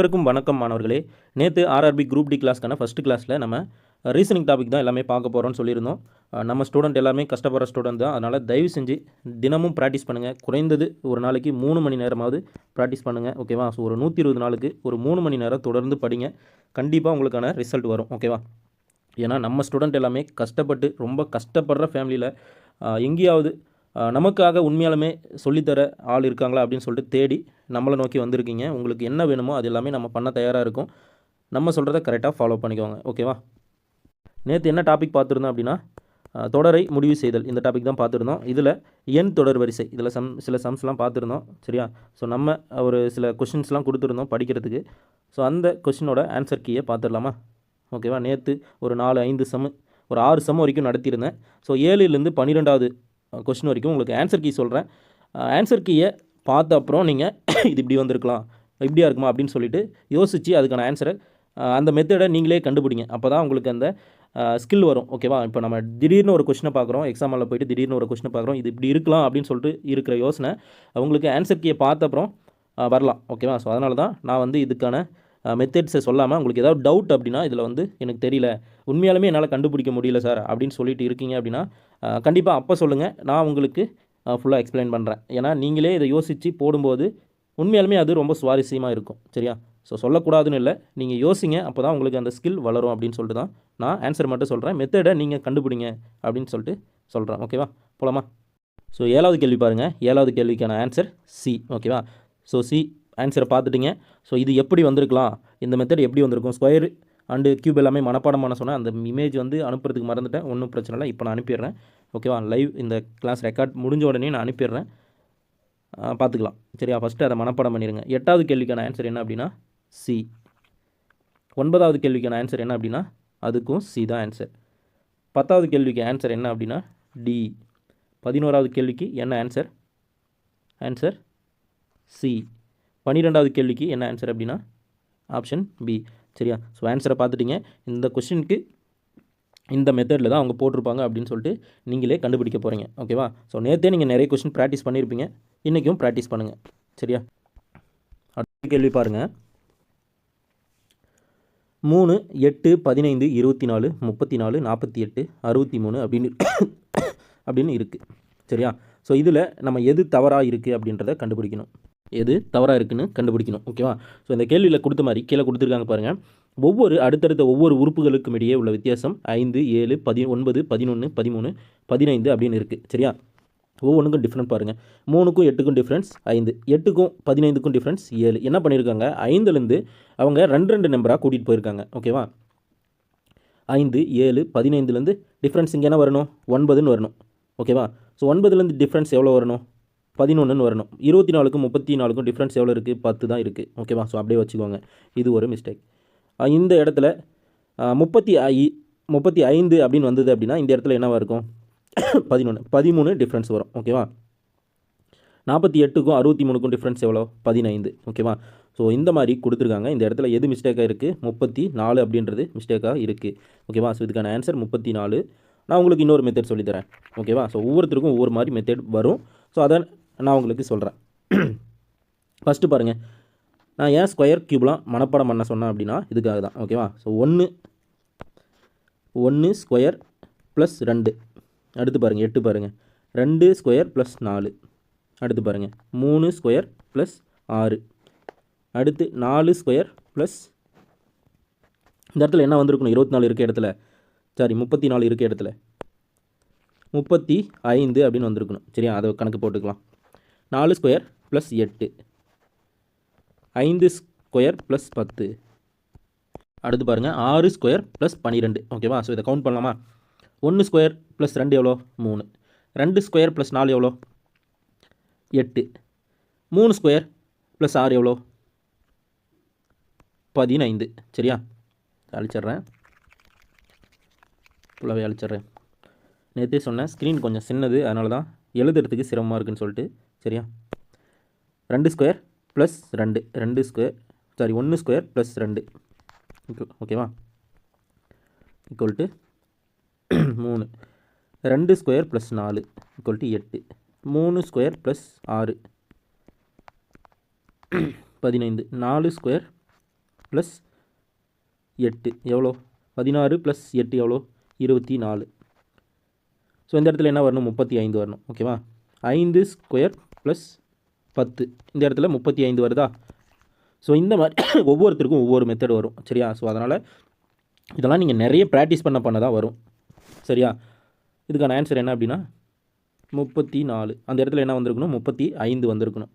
அனைவருக்கும் வணக்கம் மாணவர்களே. நேற்று ஆர்ஆர்பி குரூப் டி கிளாஸ்க்கான ஃபஸ்ட்டு கிளாஸில் நம்ம ரீசனிங் டாபிக் தான் எல்லாமே பார்க்க போகிறோம்னு சொல்லியிருந்தோம். நம்ம ஸ்டூடெண்ட் எல்லாமே கஷ்டப்படுற ஸ்டூடெண்ட் தான். அதனால் தயவு செஞ்சு தினமும் ப்ராக்டிஸ் பண்ணுங்கள் குறைந்தது ஒரு நாளைக்கு மூணு மணி நேரமாவது ப்ராக்டிஸ் பண்ணுங்கள் ஓகேவா ஸோ ஒரு நூற்றி இருபது நாளுக்கு ஒரு மூணு மணி நேரம் தொடர்ந்து படிங்க. கண்டிப்பாக உங்களுக்கான ரிசல்ட் வரும். ஓகேவா ஏன்னா நம்ம ஸ்டூடெண்ட் எல்லாமே கஷ்டப்பட்டு ரொம்ப கஷ்டப்படுற ஃபேமிலியில் எங்கேயாவது நமக்காக உண்மையாலுமே சொல்லித்தர ஆள் இருக்காங்களா அப்படின்னு சொல்லிட்டு தேடி நம்மளை நோக்கி வந்திருக்கீங்க. உங்களுக்கு என்ன வேணுமோ அது எல்லாமே நம்ம பண்ண தயாராக இருக்கும். நம்ம சொல்கிறத கரெக்டாக ஃபாலோ பண்ணிக்கோங்க. ஓகேவா நேற்று என்ன டாபிக் பார்த்துருந்தோம் அப்படின்னா தொடரை முடிவு செய்தல். இந்த டாபிக் தான் பார்த்துருந்தோம். இதில் எண் தொடர் வரிசை. இதில் சம் சில சம்ஸ்லாம் பார்த்துருந்தோம். சரியா? ஸோ நம்ம ஒரு சில கொஷின்ஸ்லாம் கொடுத்துருந்தோம் படிக்கிறதுக்கு. ஸோ அந்த கொஷினோட ஆன்சர் கீயை பார்த்துடலாமா? ஓகேவா நேற்று ஒரு நாலு ஐந்து சம் ஒரு ஆறு சம் வரைக்கும் நடத்தியிருந்தேன். ஸோ ஏழுலேருந்து பன்னிரெண்டாவது கொஷின் வரைக்கும் உங்களுக்கு ஆன்சர் கீ சொல்கிறேன் ஆன்சர் கீயை பார்த்த அப்புறம் நீங்கள் இது இப்படி வந்திருக்கலாம். இப்படியா இருக்குமா அப்படின்னு சொல்லிட்டு யோசித்து அதுக்கான ஆன்சரை அந்த மெத்தடை நீங்களே கண்டுபிடிங்க. அப்போ தான் உங்களுக்கு அந்த ஸ்கில் வரும். ஓகேவா இப்போ நம்ம திடீர்னு ஒரு கொஷினை பார்க்குறோம். எக்ஸாமில் போயிட்டு திடீர்னு ஒரு கொஷினை பார்க்குறோம். இது இப்படி இருக்கலாம் அப்படின்னு சொல்லிட்டு இருக்கிற யோசனை உங்களுக்கு ஆன்சர் கீயை பார்த்த அப்புறம் வரலாம். ஓகேவா ஸோ அதனால தான் நான் வந்து இதுக்கான மெத்தட்ஸை சொல்லாமல் உங்களுக்கு ஏதாவது டவுட் அப்படின்னா இதில் வந்து எனக்கு தெரியல. உண்மையாலுமே என்னால் கண்டுபிடிக்க முடியல சார் அப்படின்னு சொல்லிட்டு இருக்கீங்க அப்படின்னா கண்டிப்பாக அப்போ சொல்லுங்கள் நான் உங்களுக்கு ஃபுல்லாக எக்ஸ்பிளைன் பண்ணுறேன் ஏன்னா நீங்களே இதை யோசித்து போடும்போது உண்மையாலுமே அது ரொம்ப சுவாரஸ்யமாக இருக்கும். சரியா? ஸோ சொல்லக்கூடாதுன்னு இல்லை. நீங்கள் யோசிங்க. அப்போ தான் உங்களுக்கு அந்த ஸ்கில் வளரும் அப்படின்னு சொல்லிட்டு தான் நான் ஆன்சர் மட்டும் சொல்கிறேன் மெத்தடை நீங்கள் கண்டுபிடிங்க அப்படின்னு சொல்லிட்டு சொல்கிறேன் ஓகேவா போலாமா? ஸோ ஏழாவது கேள்வி பாருங்கள் ஏழாவது கேள்விக்கான ஆன்சர் சி ஓகேவா ஸோ சி ஆன்சரை பார்த்துட்டிங்க. ஸோ இது எப்படி வந்திருக்கலாம்? இந்த மெத்தட் எப்படி வந்திருக்கும்? ஸ்கொயர் அண்டு கியூப் எல்லாமே மனப்பாடம் பண்ண சொன்னேன். அந்த இமேஜ் வந்து அனுப்புறதுக்கு மறந்துட்டேன். ஒன்றும் பிரச்சனை இல்லை. இப்போ நான் அனுப்பிடுறேன். ஓகேவா லைவ் இந்த கிளாஸ் ரெக்கார்ட் முடிஞ்ச உடனே நான் அனுப்பிடுறேன். பார்த்துக்கலாம். சரியா? ஃபஸ்ட்டு அதை மனப்பாடம் பண்ணிடுங்க. எட்டாவது கேள்விக்கான ஆன்சர் என்ன அப்படின்னா சி ஒன்பதாவது கேள்விக்கான ஆன்சர் என்ன அப்படின்னா அதுக்கும் சி தான் ஆன்சர் பத்தாவது கேள்விக்கு ஆன்சர் என்ன அப்படின்னா டி பதினோராவது கேள்விக்கு என்ன ஆன்சர் ஆன்சர் சி பன்னிரெண்டாவது கேள்விக்கு என்ன ஆன்சர் அப்படின்னா ஆப்ஷன் பி சரியா? ஸோ ஆன்சரை பார்த்துட்டிங்க. இந்த கொஷினுக்கு இந்த மெத்தடில் தான் அவங்க போட்டிருப்பாங்க அப்படின்னு சொல்லிட்டு நீங்களே கண்டுபிடிக்க போகிறீங்க ஓகேவா ஸோ நேற்றே நீங்கள் நிறைய கொஷின் ப்ராக்டிஸ் பண்ணியிருப்பீங்க இன்றைக்கும் ப்ராக்டிஸ் பண்ணுங்கள் சரியா? அடுத்த கேள்வி பாருங்கள் மூணு எட்டு பதினைந்து இருபத்தி நாலு முப்பத்தி நாலு நாற்பத்தி எட்டு அறுபத்தி மூணு அப்படின்னு அப்படின்னு இருக்குது சரியா? ஸோ இதில் நம்ம எது தவறாக இருக்குது அப்படின்றத கண்டுபிடிக்கணும். எது தவறாக இருக்குன்னு கண்டுபிடிக்கணும் ஓகேவா ஸோ இந்த கேள்வியில் கொடுத்த மாதிரி கீழே கொடுத்துருக்காங்க பாருங்கள் ஒவ்வொரு அடுத்தடுத்த ஒவ்வொரு உறுப்புகளுக்கும் இடையே உள்ள வித்தியாசம் ஐந்து ஏழு பதி ஒன்பது பதினொன்று பதிமூணு பதினைந்து அப்படின்னு இருக்குது சரியா? ஒவ்வொன்றுக்கும் டிஃப்ரெண்ட் பாருங்கள் மூணுக்கும் எட்டுக்கும் டிஃப்ரென்ஸ் ஐந்து எட்டுக்கும் பதினைந்துக்கும் டிஃப்ரென்ஸ் ஏழு. என்ன பண்ணியிருக்காங்க? ஐந்துலேருந்து அவங்க ரெண்டு ரெண்டு நம்பராக கூட்டிகிட்டு போயிருக்காங்க ஓகேவா ஐந்து ஏழு பதினைந்துலேருந்து டிஃப்ரென்ஸ் இங்கே என்ன வரணும்? ஒன்பதுன்னு வரணும் ஓகேவா ஸோ ஒன்பதுலேருந்து டிஃப்ரென்ஸ் எவ்வளோ வரணும்? பதினொன்றுன்னு வரணும். இருபத்தி நாலுக்கும் முப்பத்தி நாலுக்கும் டிஃப்ரென்ஸ் எவ்வளோ இருக்குது பத்து தான் இருக்குது ஓகேவா ஸோ அப்படியே வச்சுக்கோங்க. இது ஒரு மிஸ்டேக் இந்த இடத்துல முப்பத்தி ஐ முப்பத்தி ஐந்து அப்படின்னு வந்தது அப்படின்னா இந்த இடத்துல என்னவாக இருக்கும்? பதினொன்று பதிமூணு டிஃப்ரென்ஸ் வரும். ஓகேவா நாற்பத்தி எட்டுக்கும் அறுபத்தி மூணுக்கும் டிஃப்ரென்ஸ் எவ்வளோ? பதினைந்து. ஓகேவா ஸோ இந்த மாதிரி கொடுத்துருக்காங்க. இந்த இடத்துல எது மிஸ்டேக்காக இருக்குது முப்பத்தி நாலு அப்படின்றது மிஸ்டேக்காக இருக்குது ஓகேவா ஸோ இதுக்கான ஆன்சர் முப்பத்தி நாலு. நான் உங்களுக்கு இன்னொரு மெத்தட் சொல்லித்தரேன் ஓகேவா ஸோ ஒவ்வொருத்தருக்கும் ஒவ்வொரு மாதிரி மெத்தட் வரும். ஸோ அதை நான் உங்களுக்கு சொல்கிறேன் ஃபஸ்ட்டு பாருங்கள் நான் ஏன் ஸ்கொயர் க்யூப்லாம் மனப்பாடம் பண்ண சொன்னேன் அப்படின்னா இதுக்காக தான். ஓகேவா ஸோ ஒன்று ஒன்று ஸ்கொயர் ப்ளஸ் ரெண்டு. அடுத்து பாருங்கள் எட்டு பாருங்கள் ரெண்டு ஸ்கொயர் ப்ளஸ் நாலு. அடுத்து பாருங்கள் மூணு ஸ்கொயர் ப்ளஸ் ஆறு. அடுத்து நாலு ஸ்கொயர் ப்ளஸ் இந்த இடத்துல என்ன வந்திருக்கணும்? இருபத்தி நாலு இருக்க இடத்துல. சாரி முப்பத்தி நாலு இருக்க இடத்துல. முப்பத்தி ஐந்து அப்படின்னு வந்திருக்கணும். சரியா? அதை கணக்கு போட்டுக்கலாம். நாலு ஸ்கொயர் ப்ளஸ் எட்டு. ஐந்து ஸ்கொயர் ப்ளஸ் பத்து. அடுத்து பாருங்கள் ஆறு ஸ்கொயர் ப்ளஸ் பன்னிரெண்டு ஓகேவா ஸோ இதை கவுண்ட் பண்ணலாமா? ஒன்று ஸ்கொயர் ப்ளஸ் ரெண்டு எவ்வளோ? மூணு. ரெண்டு ஸ்கொயர் ப்ளஸ் நாலு எவ்வளோ? எட்டு. மூணு ஸ்கொயர் ப்ளஸ் ஆறு எவ்வளோ? பதினைந்து. சரியா? அழிச்சிட்றேன். ஃபுல்லாகவே அழிச்சிட்றேன். நேற்றே சொன்னேன் ஸ்க்ரீன் கொஞ்சம் சின்னது அதனால தான் எழுதுறதுக்கு சிரமமாக இருக்குன்னு சொல்லிட்டு சரியா? ரெண்டு ஸ்கொயர் ப்ளஸ் ரெண்டு ரெண்டு ஸ்கொயர் சாரி ஒன்று ஸ்கொயர் ப்ளஸ் ரெண்டு. ஓகேவா ஈக்குவல் டு மூணு. ரெண்டு ஸ்கொயர் ப்ளஸ் நாலு ஈக்குவல் டு எட்டு. மூணு ஸ்கொயர் ப்ளஸ் ஆறு. பதினைந்து. நாலு ஸ்கொயர் ப்ளஸ் எட்டு. எவ்வளோ? பதினாறு ப்ளஸ் எட்டு எவ்வளோ? இருபத்தி நாலு. ஸோ இந்த இடத்துல என்ன வரணும்? முப்பத்தி ஐந்து வரணும். ஓகேவா ஐந்து ஸ்கொயர் ப்ளஸ் பத்து. இந்த இடத்துல முப்பத்தி ஐந்து வருதா? ஸோ இந்த மாதிரி ஒவ்வொருத்தருக்கும் ஒவ்வொரு மெத்தட் வரும். சரியா? ஸோ அதனால் இதெல்லாம் நீங்கள் நிறைய ப்ராக்டிஸ் பண்ண பண்ண தான் வரும். சரியா? இதுக்கான ஆன்சர் என்ன அப்படின்னா முப்பத்தி நாலு. அந்த இடத்துல என்ன வந்திருக்கணும்? முப்பத்தி ஐந்து வந்திருக்கணும்.